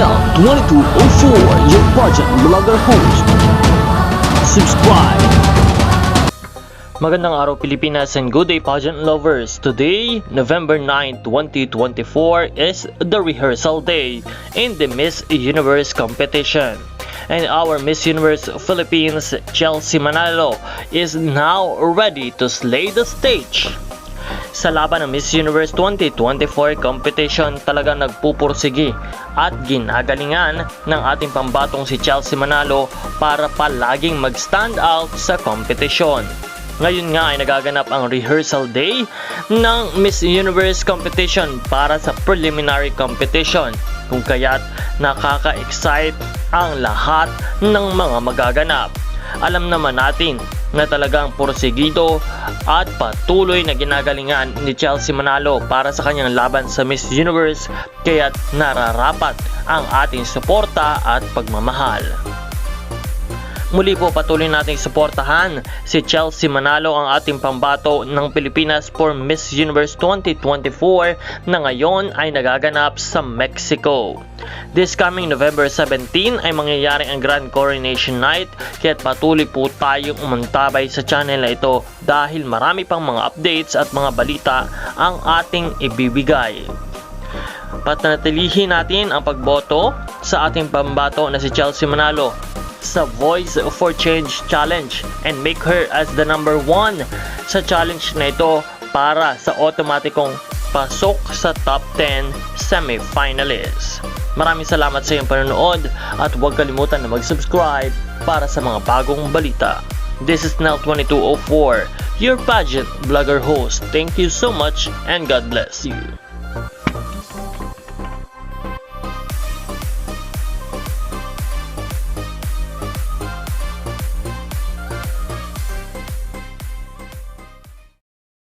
Nel 2204, your pageant blogger host. Subscribe. Magandang araw Pilipinas and good day pageant lovers. Today, November 9, 2024 is the rehearsal day in the Miss Universe competition. And our Miss Universe Philippines Chelsea Manalo is now ready to slay the stage. Sa laban ng Miss Universe 2024 competition talaga nagpupursigi at ginagalingan ng ating pambatong si Chelsea Manalo para palaging mag-stand out sa kompetisyon. Ngayon nga ay nagaganap ang rehearsal day ng Miss Universe competition para sa preliminary competition kung kaya't nakaka-excite ang lahat ng mga magaganap. Alam naman natin na talagang porsigido at patuloy na ginagalingan ni Chelsea Manalo para sa kanyang laban sa Miss Universe kaya't nararapat ang ating suporta at pagmamahal. Muli po patuloy nating suportahan si Chelsea Manalo ang ating pambato ng Pilipinas for Miss Universe 2024 na ngayon ay nagaganap sa Mexico. This coming November 17 ay mangyayari ang Grand Coronation Night kaya patuloy po tayong umuntabay sa channel na ito dahil marami pang mga updates at mga balita ang ating ibibigay. Patanatilihin natin ang pagboto sa ating pambato na si Chelsea Manalo sa Voice for Change Challenge and make her as the number one sa challenge na ito para sa automatikong pasok sa top 10 semi-finalists. Maraming salamat sa iyong panonood at huwag kalimutan na mag-subscribe para sa mga bagong balita. This is Nel2204, your pageant blogger host. Thank you so much and God bless you.